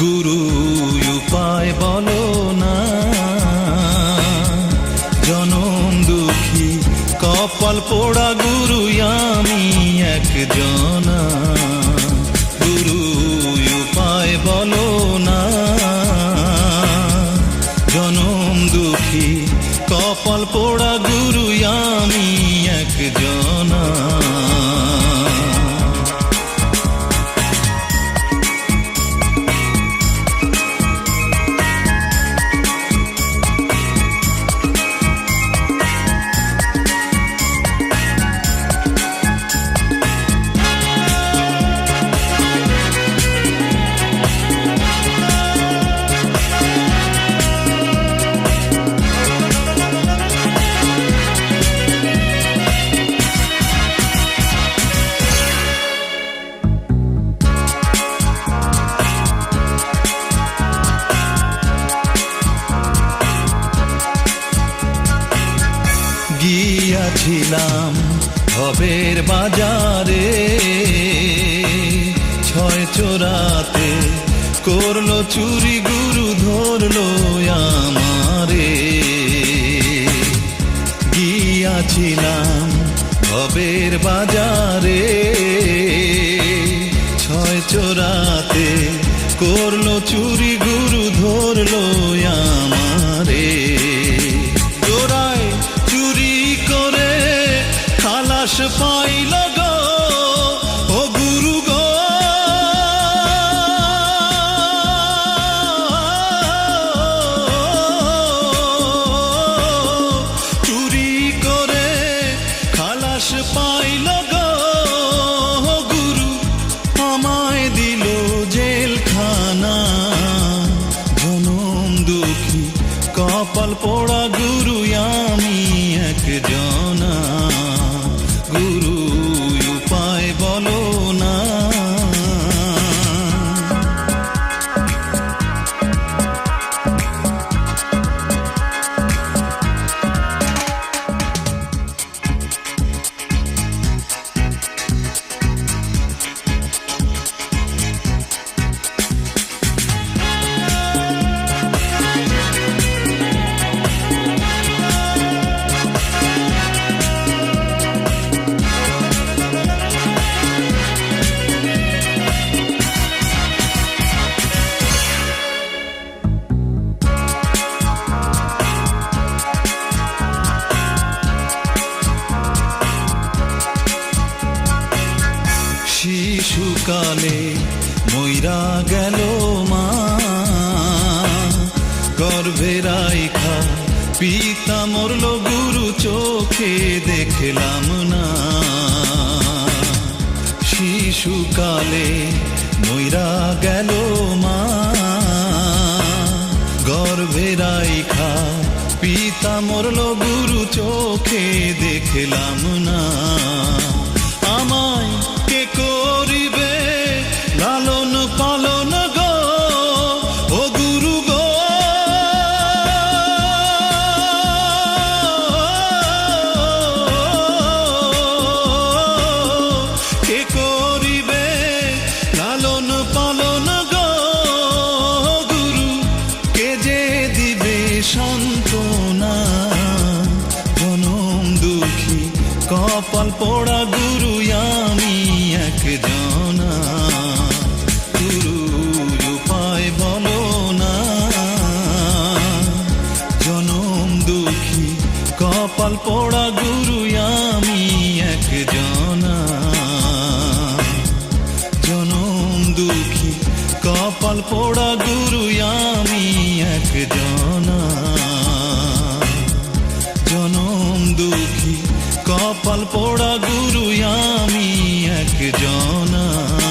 গুরু, উপায় বলো না। জনম দুঃখী, কপাল পোড়া গুরু, আমি একজনা। গুরু, উপায় বলো না। জনম দুঃখী, কপাল পোড়া গুরু, আমি একজনা। গিয়াছিলাম ভবের বাজারে। ছয় চোরাতে করল চুরি, গুরু ধরলো আমারে। গিয়াছিলাম ভবের বাজারে। ছয় চোরাতে করল চুরি, গুরু ধরলো আমারে। খালাস পাইল গো গুরু গো। চুরি করে খালাস পাইল গো গুরু, আমায় দিল জেলখানা। জনম দুঃখী, কপাল পোড়া উপায় শিশুকালে ময়রা গেল মা। গর্ভে রাইখা পিতা মরল গুরু চোখে দেখলাম না। শিশুকালে ময়রা গেল মা। গর্ভে রাইখা পিতা মরল গুরু চোখে দেখলাম না। পোড়া গুরু, আমি একজনা গুরু, উপায় বলো না। জনম দুঃখী, কপাল পোড়া গুরু, আমি একজনা জনম দুঃখী, কপাল পোড়া গুরু, আমি একজনা জনম দুঃখী কপাল পোড়া গুরু আমি এক একজনা।